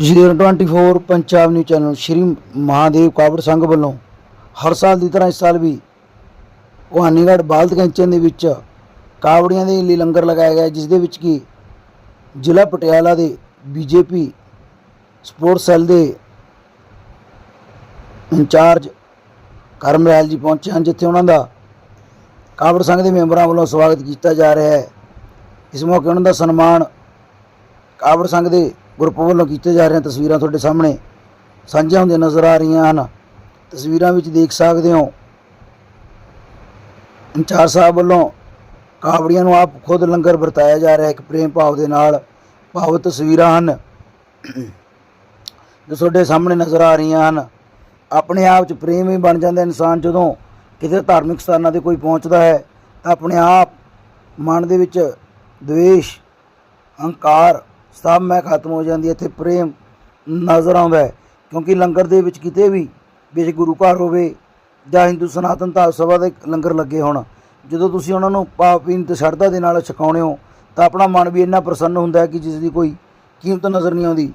ਤੁਸੀਂ ਦੇਖ ਰਹੇ 24 ਪੰਜਾਬ ਨਿਊ ਚੈਨਲ ਸ਼੍ਰੀ ਮਹਾਦੇਵ ਕਾਵੜ ਸੰਘ ਵੱਲੋਂ ਹਰ ਸਾਲ ਦੀ ਤਰ੍ਹਾਂ ਇਸ ਸਾਲ ਵੀ ਭਵਾਨੀਗੜ੍ਹ ਬਾਲਦ ਕੈਂਚਨ ਦੇ ਵਿੱਚ ਕਾਵੜੀਆਂ ਦੇ ਲਈ ਲੰਗਰ ਲਗਾਇਆ ਗਿਆ ਜਿਸ ਦੇ ਵਿੱਚ ਕਿ ਜ਼ਿਲ੍ਹਾ ਪਟਿਆਲਾ ਦੇ ਬੀਜੇਪੀ ਸਪੋਰਟਸ ਸੈੱਲ ਦੇ ਇੰਚਾਰਜ ਕਰਮਲਾਲ ਜੀ ਪਹੁੰਚੇ ਹਨ, ਜਿੱਥੇ ਉਹਨਾਂ ਦਾ ਕਾਵੜ ਸੰਘ ਦੇ ਮੈਂਬਰਾਂ ਵੱਲੋਂ ਸਵਾਗਤ ਕੀਤਾ ਜਾ ਰਿਹਾ ਹੈ। ਇਸ ਮੌਕੇ ਉਹਨਾਂ ਦਾ ਸਨਮਾਨ ਕਾਵੜ ਸੰਘ ਦੇ ਗਰੁੱਪ ਵੱਲੋਂ ਕੀਤੇ ਜਾ ਰਹੇ ਤਸਵੀਰਾਂ ਤੁਹਾਡੇ ਸਾਹਮਣੇ ਸਾਂਝੀਆਂ ਹੁੰਦੀਆਂ ਨਜ਼ਰ ਆ ਰਹੀਆਂ ਹਨ। ਤਸਵੀਰਾਂ ਵਿੱਚ ਦੇਖ ਸਕਦੇ ਹੋ। ਇੰਚਾਰਜ ਸਾਹਿਬ ਵੱਲੋਂ ਕਾਵੜੀਆਂ ਨੂੰ ਆਪ ਖੁਦ ਲੰਗਰ ਵਰਤਾਇਆ ਜਾ ਰਿਹਾ ਹੈ ਇੱਕ ਪ੍ਰੇਮ ਭਾਵ ਦੇ ਨਾਲ ਭਾਵ ਤਸਵੀਰਾਂ ਹਨ। ਜੋ ਤੁਹਾਡੇ ਸਾਹਮਣੇ ਨਜ਼ਰ ਆ ਰਹੀਆਂ ਹਨ। ਆਪਣੇ ਆਪ 'ਚ ਪ੍ਰੇਮ ਹੀ ਬਣ ਜਾਂਦਾ ਇਨਸਾਨ ਜਦੋਂ ਕਿਤੇ ਧਾਰਮਿਕ ਸਥਾਨਾਂ ਤੇ ਕੋਈ ਪਹੁੰਚਦਾ ਹੈ, ਤਾਂ ਆਪਣੇ ਆਪ ਮਨ ਦੇ ਵਿੱਚ ਦਵੇਸ਼ ਹੰਕਾਰ ਸਭ ਮੈਂ ਖਤਮ ਹੋ ਜਾਂਦੀ ਹੈ ਇੱਥੇ ਪ੍ਰੇਮ ਨਜ਼ਰ ਆਉਂਦਾ ਹੈ। ਕਿਉਂਕਿ ਲੰਗਰ ਦੇ ਵਿੱਚ ਕਿਤੇ ਵੀ ਬੇਸ਼ੱਕ ਗੁਰੂ ਘਰ ਹੋਵੇ ਜਾਂ ਹਿੰਦੂ ਸਨਾਤਨ ਧਾਰ ਸਭਾ ਦੇ ਲੰਗਰ ਲੱਗੇ ਹੋਣ, ਜਦੋਂ ਤੁਸੀਂ ਉਹਨਾਂ ਨੂੰ ਪਾਪ ਪੀਣ ਤੇ ਸ਼ਰਧਾ ਦੇ ਨਾਲ ਛਕਾਉਣੇ ਹੋ, ਤਾਂ ਆਪਣਾ ਮਨ ਵੀ ਇੰਨਾ ਪ੍ਰਸੰਨ ਹੁੰਦਾ ਹੈ ਕਿ ਜਿਸ ਦੀ ਕੋਈ ਕੀਮਤ ਨਜ਼ਰ ਨਹੀਂ ਆਉਂਦੀ।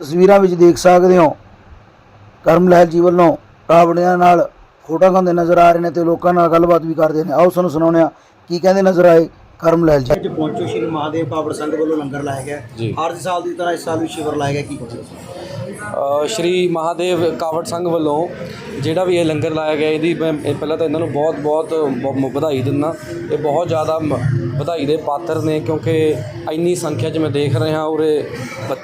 ਤਸਵੀਰਾਂ ਵਿੱਚ ਦੇਖ ਸਕਦੇ ਹੋ, ਕਰਮ ਲਹਿਲ ਜੀ ਵੱਲੋਂ ਕਾਵੜਿਆਂ ਨਾਲ ਫੋਟੋ ਖਾਂਦੇ ਨਜ਼ਰ ਆ ਰਹੇ ਨੇ ਤੇ ਲੋਕਾਂ ਨਾਲ ਗੱਲਬਾਤ ਵੀ ਕਰਦੇ ਨੇ। ਆਓ ਸਾਨੂੰ ਸੁਣਾਉਂਦੇ ਹਾਂ, ਕੀ ਕਹਿੰਦੇ ਨਜ਼ਰ ਆਏ? ਕਰਮ ਲਹਿਲ ਜੀ ਅੱਜ ਪਹੁੰਚੋ ਸ਼੍ਰੀ ਮਹਾਦੇਵ ਕਾਵੜ ਸੰਘ ਵੱਲੋਂ ਲੰਗਰ ਲਾਇਆ ਗਿਆ। ਜੀ। ਹਰ ਸਾਲ ਦੀ ਤਰ੍ਹਾਂ ਇਸ ਸਾਲ ਵੀ ਸ਼ਿਵਰ ਲਾਇਆ ਗਿਆ ਕੀ ਕਹੋਗੇ ਅ, ਸ਼੍ਰੀ ਮਹਾਦੇਵ ਕਾਵੜ ਸੰਘ ਵੱਲੋਂ ਜਿਹੜਾ ਵੀ ਇਹ ਲੰਗਰ ਲਾਇਆ ਗਿਆ ਇਹਦੀ ਮੈਂ ਇਹ ਪਹਿਲਾਂ ਤਾਂ ਇਹਨਾਂ ਨੂੰ ਬਹੁਤ ਬਹੁਤ ਵਧਾਈ ਦਿੰਦਾ। ਇਹ ਬਹੁਤ ਜ਼ਿਆਦਾ ਮ- ਵਧਾਈ ਦੇ ਪਾਤਰ ਨੇ ਕਿਉਂਕਿ ਇੰਨੀ ਸੰਖਿਆ 'ਚ ਮੈਂ ਦੇਖ ਰਿਹਾ ਉਰੇ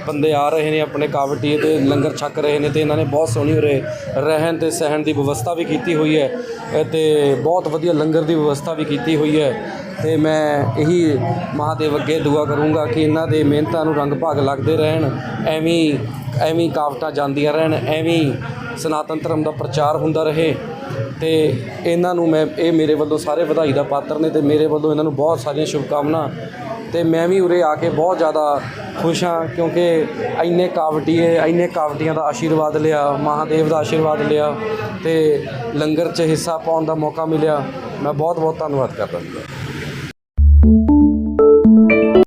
ਬੰਦੇ ਆ ਰਹੇ ਨੇ ਆਪਣੇ ਕਾਵੜੀਏ ਤੇ ਲੰਗਰ ਛਕ ਰਹੇ ਨੇ ਤੇ ਇਹਨਾਂ ਨੇ ਬਹੁਤ ਸੋਹਣੀ ਉਰੇ ਰਹਿਣ ਤੇ ਸਹਿਣ ਦੀ ਵਿਵਸਥਾ ਵੀ ਕੀਤੀ ਹੋਈ ਹੈ। ਤੇ ਬਹੁਤ ਵਧੀਆ ਲੰਗਰ ਦੀ ਵਿਵਸਥਾ ਵੀ ਕੀਤੀ ਹੋਈ ਹੈ। ਤੇ ਮੈਂ ਇਹੀ ਮਹਾਦੇਵ ਅੱਗੇ ਦੁਆ ਕਰੂੰਗਾ ਕਿ ਇਹਨਾਂ ਦੇ ਮਿਹਨਤਾਂ ਨੂੰ ਰੰਗ ਭਾਗ ਲੱਗਦੇ ਰਹਿਣ, ਐਵੇਂ ਐਵੇਂ ਹੀ ਕਾਵਟਾਂ ਜਾਂਦੀਆਂ ਰਹਿਣ, ਐਵੇਂ ਸਨਾਤਨ ਧਰਮ ਦਾ ਪ੍ਰਚਾਰ ਹੁੰਦਾ ਰਹੇ। ਤੇ ਇਹਨਾਂ ਨੂੰ ਮੈਂ, ਇਹ ਮੇਰੇ ਵੱਲੋਂ ਸਾਰੇ ਵਧਾਈ ਦਾ ਪਾਤਰ ਨੇ ਤੇ ਮੇਰੇ ਵੱਲੋਂ ਇਹਨਾਂ ਨੂੰ ਬਹੁਤ ਸਾਰੀਆਂ ਸ਼ੁਭਕਾਮਨਾ। ਤੇ ਮੈਂ ਵੀ ਉਰੇ ਆ ਕੇ ਬਹੁਤ ਜ਼ਿਆਦਾ ਖੁਸ਼ ਹਾਂ ਕਿਉਂਕਿ ਇੰਨੇ ਕਾਵਟੀਏ, ਇੰਨੇ ਕਾਵਟੀਆਂ ਦਾ ਆਸ਼ੀਰਵਾਦ ਲਿਆ, ਮਹਾਦੇਵ ਦਾ ਆਸ਼ੀਰਵਾਦ ਲਿਆ ਤੇ ਲੰਗਰ 'ਚ ਹਿੱਸਾ ਪਾਉਣ ਦਾ ਮੌਕਾ ਮਿਲਿਆ। ਮੈਂ ਬਹੁਤ ਬਹੁਤ ਧੰਨਵਾਦ ਕਰਦਾ ਜੀ